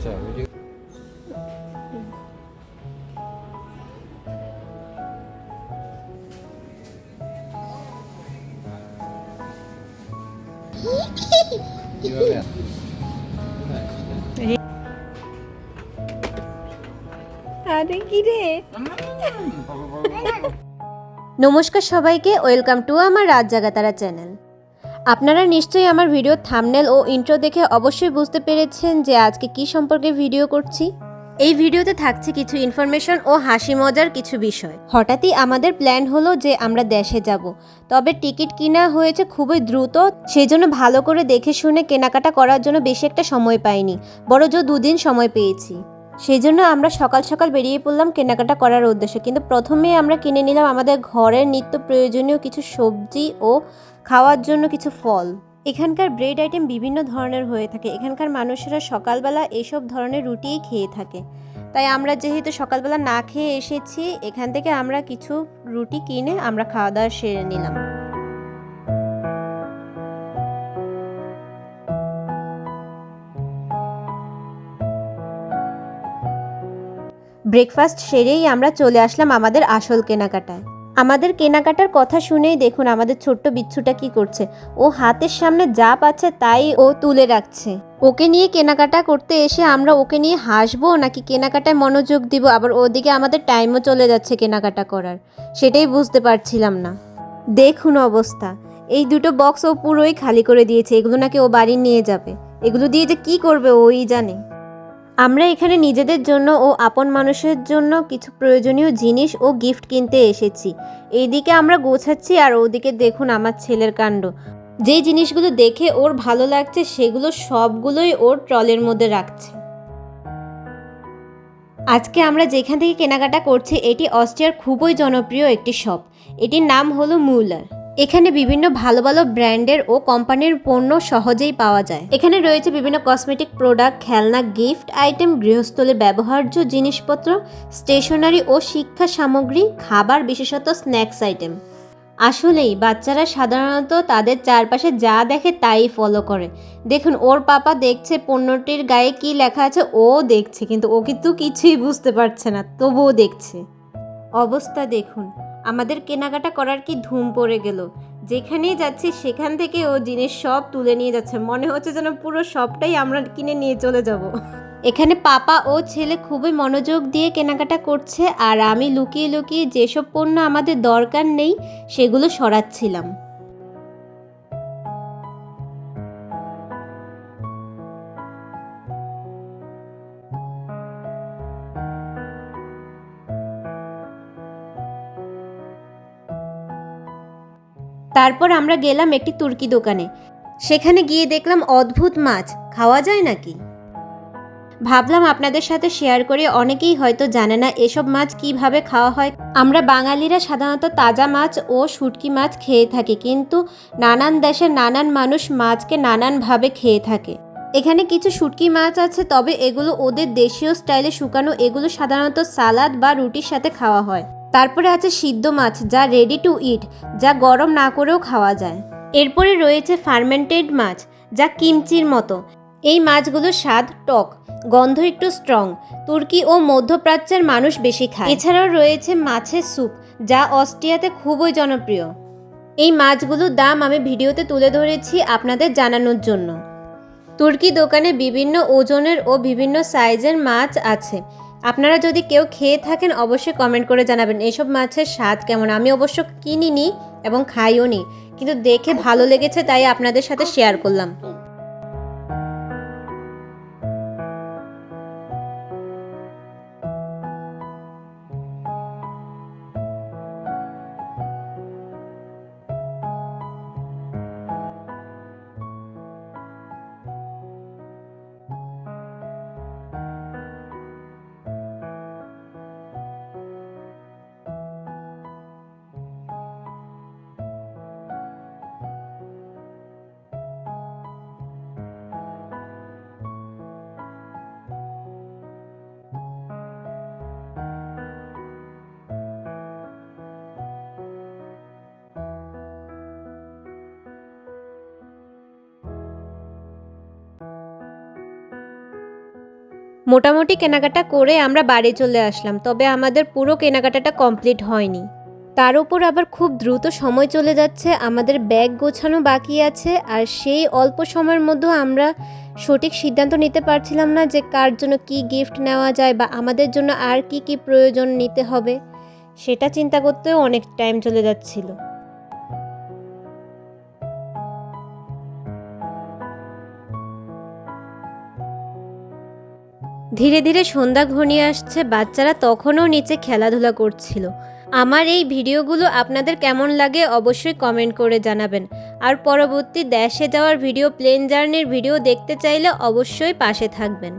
আচ্ছা ভিডিও আরে কি রে? নমস্কার সবাইকে ওয়েলকাম টু আমার রাত জাগাতারা চ্যানেল। আপনারা নিশ্চয়ই আমার ভিডিও থামনেল ও ইন্ট্রো দেখে অবশ্যই বুঝতে পেরেছেন যে আজকে কি সম্পর্কে ভিডিও করছি। এই ভিডিওতে থাকছে কিছু ইনফরমেশন ও হাসি মজার কিছু বিষয়। হঠাৎই আমাদের প্ল্যান হলো যে আমরা দেশে যাব। তবে টিকিট কিনা হয়েছে খুবই দ্রুত সেই জন্য ভালো করে দেখে শুনে কেনাকাটা করার জন্য বেশি একটা সময় পাইনি। বড় জো দুদিন সময় পেয়েছি। সেই জন্য আমরা সকাল সকাল বেরিয়ে পড়লাম কেনাকাটা করার উদ্দেশ্যে। কিন্তু প্রথমে আমরা কিনে নিলাম আমাদের ঘরের নিত্য প্রয়োজনীয় কিছু সবজি ও খাওয়ার জন্য কিছু ফল। এখানকার ব্রেড আইটেম বিভিন্ন ধরনের হয়ে থাকে। এখানকার মানুষেরা সকালবেলা এসব ধরনের রুটিই খেয়ে থাকে। তাই আমরা যেহেতু সকালবেলা না খেয়ে এসেছি, এখান থেকে আমরা কিছু রুটি কিনে আমরা খাওয়া দাওয়া সেরে নিলাম। ব্রেকফাস্ট সেরেই আমরা চলে আসলাম আমাদের আসল কেনাকাটায়। আমাদের কেনাকাটার কথা শুনেই দেখুন আমাদের ছোট্ট বিচ্ছুটা কি করছে। ও হাতের সামনে যা পাচ্ছে তাই ও তুলে রাখছে। ওকে নিয়ে কেনাকাটা করতে এসে আমরা ওকে নিয়ে হাসবো নাকি কেনাকাটায় মনোযোগ দিব? আবার ওদিকে আমাদের টাইমও চলে যাচ্ছে কেনাকাটা করার। সেটাই বুঝতে পারছিলাম না। দেখুন অবস্থা। এই দুটো বক্স ও পুরোই খালি করে দিয়েছে। এগুলো নাকি ও বাড়ি নিয়ে যাবে। এগুলো দিয়ে যে কি করবে ওই জানে। আমরা এখানে নিজেদের জন্য ও আপন মানুষের জন্য কিছু প্রয়োজনীয় জিনিস ও গিফট কিনতে এসেছি। এইদিকে আমরা গোছাচ্ছি আর ওদিকে দেখুন আমার ছেলের কাণ্ড। যে জিনিসগুলো দেখে ওর ভালো লাগছে সেগুলো সবগুলোই ওর ট্রলের মধ্যে রাখছে। আজকে আমরা যেখান থেকে কেনাকাটা করছি, এটি অস্ট্রিয়ার খুবই জনপ্রিয় একটি শপ। এটির নাম হলো মুলার। এখানে বিভিন্ন ভালো ভালো ব্র্যান্ডের ও কোম্পানির পণ্য সহজেই পাওয়া যায়। এখানে রয়েছে বিভিন্ন কসমেটিক প্রোডাক্ট, খেলনা, গিফট আইটেম, গৃহস্থলে ব্যবহার্য জিনিসপত্র, স্টেশনারি ও শিক্ষা সামগ্রী, খাবার বিশেষত স্ন্যাক্স আইটেম। আসলেই বাচ্চারা সাধারণত তাদের চারপাশে যা দেখে তাই ফলো করে। দেখুন, ওর পাপা দেখছে পণ্যটির গায়ে কি লেখা আছে, ও দেখছে, কিন্তু ও কিন্তু কিছুই বুঝতে পারছে না, তবুও দেখছে। অবস্থা দেখুন আমাদের কেনাকাটা করার কি ধুম পড়ে গেল? যেখানেই যাচ্ছি সেখান থেকে ও জিনিস সব তুলে নিয়ে যাচ্ছে। মনে হচ্ছে যেন পুরো সবটাই আমরা কিনে নিয়ে চলে যাব। এখানে পাপা ও ছেলে খুবই মনোযোগ দিয়ে কেনাকাটা করছে আর আমি লুকিয়ে লুকিয়ে যেসব পণ্য আমাদের দরকার নেই সেগুলো সরাচ্ছিলাম। তারপর আমরা গেলাম একটি তুর্কি দোকানে। সেখানে গিয়ে দেখলাম অদ্ভুত মাছ। খাওয়া যায় নাকি? ভাবলাম আপনাদের সাথে শেয়ার করে অনেকেই হয়তো জানে না এসব মাছ কীভাবে খাওয়া হয়। আমরা বাঙালিরা সাধারণত তাজা মাছ ও শুটকি মাছ খেয়ে থাকি, কিন্তু নানান দেশে নানান মানুষ মাছকে নানানভাবে খেয়ে থাকে। এখানে কিছু শুটকি মাছ আছে, তবে এগুলো ওদের দেশীয় স্টাইলে শুকানো। এগুলো সাধারণত সালাদ বা রুটির সাথে খাওয়া হয়। তারপরে আছে সিদ্ধ মাছ যা রেডি টু ইট যা গরম না করেও খাওয়া যায়। এরপরে রয়েছে ফার্মেন্টেড মাছ, যা কিমচির মতো। এই মাছগুলোর স্বাদ টক, গন্ধ একটু স্ট্রং তুর্কি ও মধ্যপ্রাচ্যের মানুষ বেশি খায়। এছাড়াও রয়েছে মাছের স্যুপ, যা অস্ট্রিয়াতে খুবই জনপ্রিয়। এই মাছগুলোর দাম আমি ভিডিওতে তুলে ধরেছি আপনাদের জানানোর জন্য। তুর্কি দোকানে বিভিন্ন ওজনের ও বিভিন্ন সাইজের মাছ আছে। আপনারা যদি কেউ খেয়ে থাকেন, অবশ্যই কমেন্ট করে জানাবেন এইসব মাছের স্বাদ কেমন? আমি অবশ্য কিনিনি এবং খাইও নি কিন্তু দেখে ভালো লেগেছে, তাই আপনাদের সাথে শেয়ার করলাম। মোটামুটি কেনাকাটা করে আমরা বাড়ি চলে আসলাম, তবে আমাদের পুরো কেনাকাটাটা কমপ্লিট হয়নি। তার উপর আবার খুব দ্রুত সময় চলে যাচ্ছে, আমাদের ব্যাগ গোছানো বাকি আছে, আর সেই অল্প সময়ের মধ্যেও আমরা সঠিক সিদ্ধান্ত নিতে পারছিলাম না যে কার জন্য কি গিফট নেওয়া যায় বা আমাদের জন্য আর কি কি প্রয়োজন নিতে হবে, সেটা চিন্তা করতেও অনেক টাইম চলে যাচ্ছিল। ধীরে ধীরে সন্ধ্যা ঘনিয়ে আসছে, বাচ্চারা তখনও নিচে খেলাধুলা করছিল। আমার এই ভিডিওগুলো আপনাদের কেমন লাগে অবশ্যই কমেন্ট করে জানাবেন। আর পরবর্তী দেশে যাওয়ার ভিডিও, প্লেন জার্নির ভিডিও দেখতে চাইলে অবশ্যই পাশে থাকবেন।